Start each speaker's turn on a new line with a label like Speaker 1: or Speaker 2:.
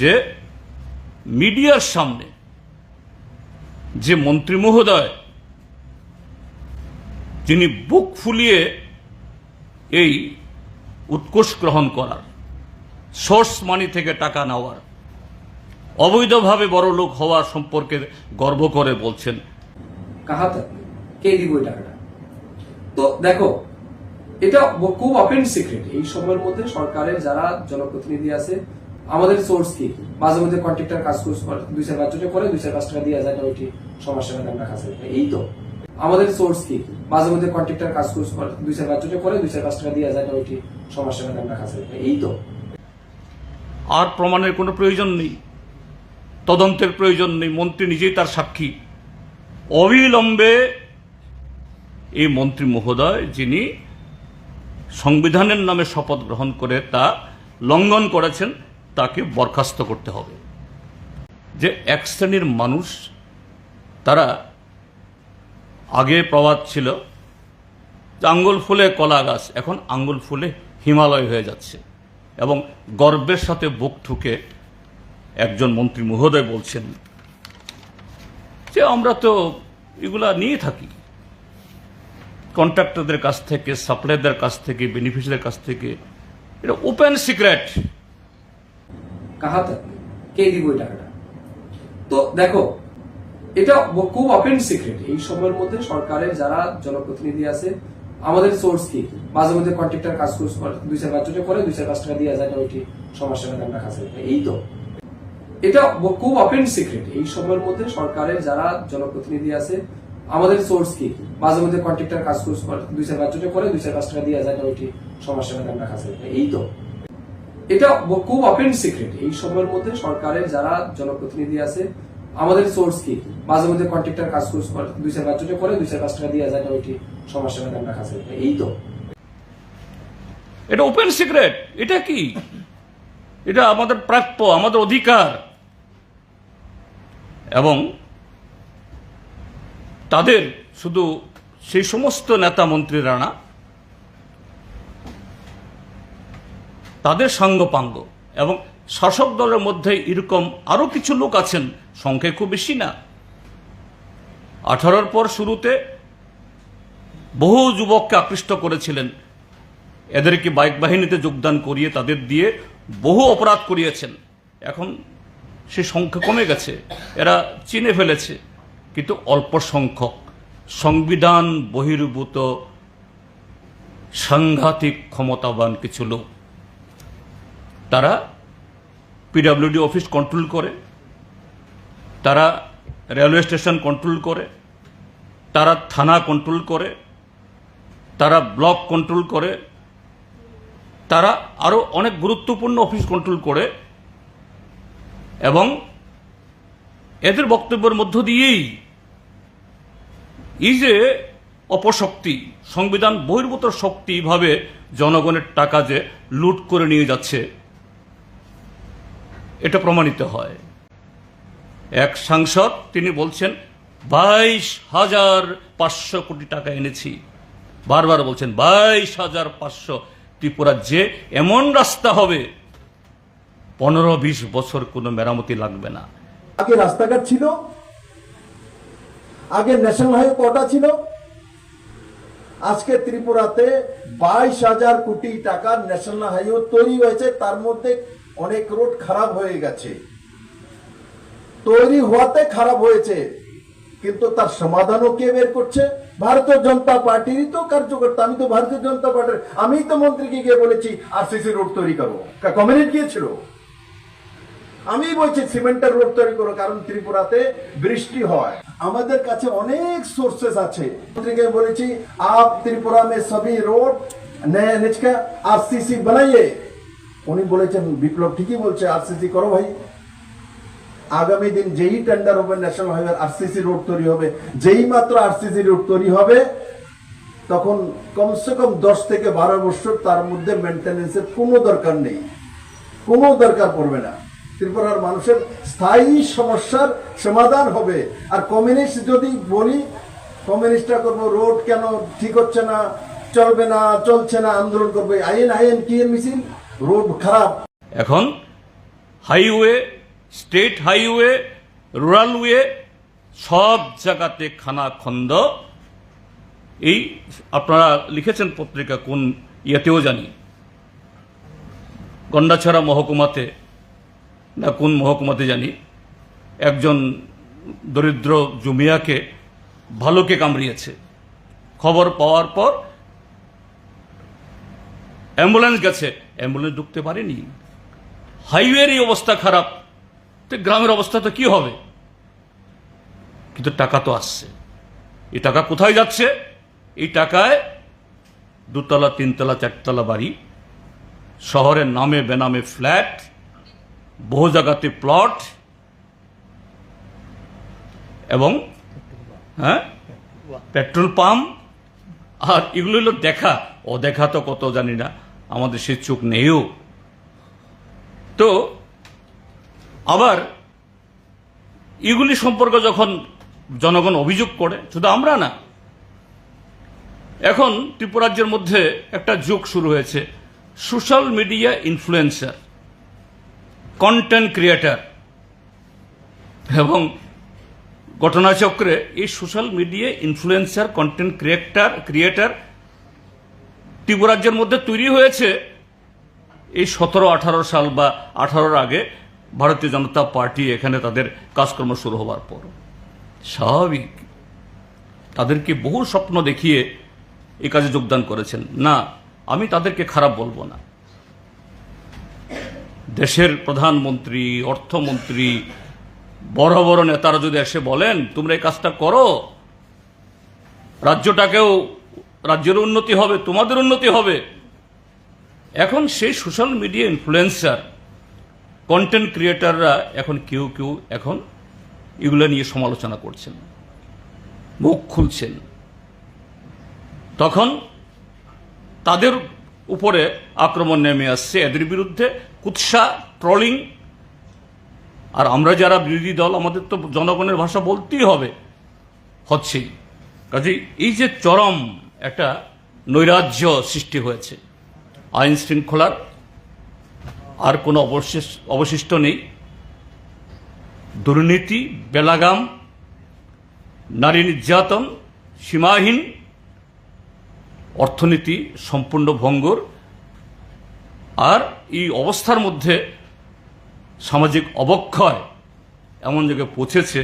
Speaker 1: যে মিডিয়ার সামনে যে মন্ত্রী মহোদয়, যিনি বুক ফুলিয়ে এই উৎকোষ গ্রহণ করার, সোর্স মানি থেকে টাকা নেওয়ার, অবৈধভাবে বড় লোক হওয়ার সম্পর্কে গর্ব করে বলছেন।
Speaker 2: কে দিব টাকাটা? তো দেখো, এটা খুব ওপেন সিক্রেট এই সময়ের মধ্যে সরকারের যারা জনপ্রতিনিধি আছে আমাদের সোর্স কি? মাঝে মধ্যে কন্ট্রাক্টর কাজ দুই চার পাঁচ টাকা করে, দুই চার পাঁচ টাকা দিয়ে যায় ওইটি সমস্যা নেই আমরা কাছে এই তো। আমাদের সোর্স কি? মাঝে মধ্যে কন্ট্রাক্টর কাজ দুই চার পাঁচ টাকা করে, দুই চার পাঁচ টাকা দিয়ে যায় ওইটি সমস্যা নেই আমরা কাছে এই তো।
Speaker 1: আর প্রমাণের কোনো প্রয়োজন নেই। তদন্তের প্রয়োজন নেই। মন্ত্রী নিজেই তার সাক্ষী। অবিলম্বে এই মন্ত্রী মহোদয়, যিনি সংবিধানের নামে শপথ গ্রহণ করে তা লঙ্ঘন করেছেন তাকে বরখাস্ত করতে হবে। যে এক শ্রেণির মানুষ, তারা আগে প্রবাদ ছিল যে আঙ্গুল ফুলে কলা গাছ, এখন আঙ্গুল ফুলে হিমালয় হয়ে যাচ্ছে এবং গর্বের সাথে বুক ঠুকে একজন মন্ত্রী মহোদয় বলছেন যে, আমরা তো এগুলা নিয়ে থাকি। কন্ট্রাক্টরদের কাছ থেকে সাপ্লাইয়ারদের কাছ থেকে, বেনিফিশিয়ারিদের কাছ থেকে, এটা ওপেন সিক্রেট
Speaker 2: কাহা কে দিব এই টাকাটা? তো দেখো, এটা খুব ওপেন সিক্রেট এই সময়ের মধ্যে সরকারের যারা জনপ্রতিনিধি আছে, আমাদের সোর্স কি? মাঝে মধ্যে কন্ট্রাক্টর কাজ করছে দুই চার পাঁচ করে, দুই চার পাঁচ টাকা দিয়ে যায় ওইটি সমস্যা নেই আমরা এই তো। এটা খুব ওপেন সিক্রেট এই সময়ের মধ্যে সরকারের যারা জনপ্রতিনিধি আছে, আমাদের সোর্স কি? মাঝে মধ্যে কন্ট্রাক্টর কাজ দুই চার পাঁচ করে, দুই চার পাঁচ টাকা দিয়ে যায় ওইটি এই তো। এটা খুব ওপেন সিক্রেট এই সময়ের মধ্যে সরকারের যারা জনপ্রতিনিধি আছে, আমাদের সোর্স কি? মাঝে মধ্যে কন্ট্রাক্টর কাজ করছে দুই চার পাঁচ করে, দুই চার পাঁচ টাকা দিয়ে যায় ওইটি সমস্যা নেই আমরা কাছে এই তো।
Speaker 1: এটা ওপেন সিক্রেট এটা কি? এটা আমাদের প্রাপ্য, আমাদের অধিকার। এবং তাদের শুধু সেই সমস্ত নেতা মন্ত্রীরা না তাদের সাঙ্গপাঙ্গ এবং শাসক দলের মধ্যে এরকম আরও কিছু লোক আছেন, সংখ্যায় খুব বেশি না। আঠারোর পর শুরুতে বহু যুবককে আকৃষ্ট করেছিলেন। এদেরকে বাইক বাহিনীতে যোগদান করিয়ে তাদের দিয়ে বহু অপরাধ করিয়েছেন। এখন সে সংখ্যা কমে গেছে, এরা চিনে ফেলেছে, কিন্তু অল্প সংখ্যক। সংবিধান বহির্ভূত, সাংঘাতিক ক্ষমতাবান কিছু লোক। তারা পিডাব্লিউডি অফিস কন্ট্রোল করে, তারা রেলওয়ে স্টেশন কন্ট্রোল করে, তারা থানা কন্ট্রোল করে, তারা ব্লক কন্ট্রোল করে, তারা আরও অনেক গুরুত্বপূর্ণ অফিস কন্ট্রোল করে এবং এদের বক্তব্যের মধ্য দিয়েই এই যে অপশক্তি, সংবিধান বহির্ভূত শক্তি ভাবে জনগণের টাকা যে লুট করে নিয়ে যাচ্ছে এটা প্রমাণিত হয়। এক সাংসদ তিনি বলছেন, বাইশ হাজার পাঁচশো কোটি টাকা এনেছি। বারবার বলছেন, বাইশ হাজার পাঁচশো ত্রিপুরা যে এমন রাস্তা হবে, পনেরো বিশ বছর কোনো মেরামতি লাগবে না।
Speaker 3: আগে রাস্তাঘাট ছিল, আগে ন্যাশনাল হাইওয়ে কটা ছিল। আজকে ত্রিপুরাতে বাইশ হাজার কোটি টাকার ন্যাশনাল হাইওয়ে তৈরি হয়েছে, তার মধ্যে অনেক রোড খারাপ হয়ে গেছে। তৈরি হওয়াতে খারাপ হয়েছে, কিন্তু তার সমাধানও কে বের করছে? ভারতীয় জনতা পার্টিরই তো কার্যকর্তা, আমি তো ভারতীয় জনতা পার্টির, আমি তো মন্ত্রীকে গিয়ে বলেছি আরসিসি রোড তৈরি করো। কমিউনিট গিয়েছিল আমি বলছি, সিমেন্টের রোড তৈরি করো, কারণ ত্রিপুরাতে বৃষ্টি হয়। আমাদের কাছে অনেক সোর্সেস আছে। মন্ত্রীকে বলেছি, আপ ত্রিপুরা মে সবই রোড নিচকা আরসিসি বানাইয়ে। উনি বলেছেন, বিপ্লব ঠিকই বলছে আরসিসি করো ভাই। আগামী দিন যেই টেন্ডার হবে ন্যাশনাল হাইওয়ে আরসিসি রোড তৈরি হবে, যেই মাত্র আরসিসি রোড তৈরি হবে, তখন কমসে কম দশ থেকে বারো বছর তার মধ্যে মেনটেন্যান্সের কোনো দরকার নেই। কোনো দরকার পড়বে না। ত্রিপুরার মানুষের স্থায়ী সমস্যার সমাধান হবে। আর কমিউনিস্ট যদি বলি কমিউনিস্টরা করব রোড কেন ঠিক হচ্ছে না, চলবে না, চলছে না, আন্দোলন করবে আইন আইন, কি মিছিল? রোড খারাপ।
Speaker 1: এখন highway, state highway, rural way, সব জায়গাতে খানা খন্দ এই আপনারা লিখেছেন পত্রিকা কোন ইয়েতেও জানি। গন্ডাছড়া মহকুমাতে, না কোন মহকুমাতে জানি। একজন দরিদ্র জুমিয়াকে ভালোকে কামড়িয়েছে। খবর পাওয়ার পর অ্যাম্বুলেন্স গেছে। অ্যাম্বুলেন্স ঢুকতে পারেনি। হাইওয়ের অবস্থা খারাপ। তো গ্রামের অবস্থা তো কি হবে? কিন্তু টাকা তো আসছে। এই টাকা কোথায় যাচ্ছে? এই টাকায় দুতলা, তিনতলা, চারতলা বাড়ি, শহরের নামে বেনামে ফ্ল্যাট, বহু জায়গাতে প্লট এবং হ্যাঁ পেট্রোল পাম্প। আর এগুলো দেখা। অদেখা তো কত জানি না। আমাদের সে চোখ নেইও তো আবার এগুলি সম্পর্কে যখন জনগণ অভিযোগ করে, শুধু আমরা না, এখন ত্রিপুরাজ্যের মধ্যে একটা যুগ শুরু হয়েছে, social media influencer, content creator. এবং ঘটনাচক্রে এই social media influencer, content creator creator ত্রিপুরাজ্যের মধ্যে তৈরি হয়েছে এই সতেরো, আঠারো সাল বা আঠারোর আগে ভারতীয় জনতা পার্টি এখানে তাদের কাজকর্ম শুরু হওয়ার পর। স্বাভাবিক। তাদেরকে বহু স্বপ্ন দেখিয়ে এই কাজে যোগদান করেছেন। না, আমি তাদেরকে খারাপ বলব না। দেশের প্রধানমন্ত্রী, অর্থমন্ত্রী, বড় বড় নেতারা যদি এসে বলেন, তোমরা এই কাজটা করো, রাজ্যটাকেও রাজ্যের উন্নতি হবে, তোমাদের উন্নতি হবে। এখন সেই সোশ্যাল মিডিয়া ইনফ্লুয়েন্সার কন্টেন্ট ক্রিয়েটাররা এখন কেউ কেউ এখন এগুলো নিয়ে সমালোচনা করছেন, মুখ খুলছেন। তখন তাদের উপরে আক্রমণ নেমে আসছে, এদের বিরুদ্ধে কুৎসা ট্রলিং আর আমরা যারা বিরোধী দল, আমাদের তো জনগণের ভাষা বলতেই হবে, হচ্ছেই। কাজে এই যে চরম একটা নৈরাজ্য সৃষ্টি হয়েছে। আইন শৃঙ্খলার আর কোনো অবশিষ্ট অবশিষ্ট নেই। দুর্নীতি, বেলাগাম, নারী নির্যাতন, সীমাহীন অর্থনীতি সম্পূর্ণ ভঙ্গুর। আর এই অবস্থার মধ্যে সামাজিক অবক্ষয় এমন জায়গায় পৌঁছেছে।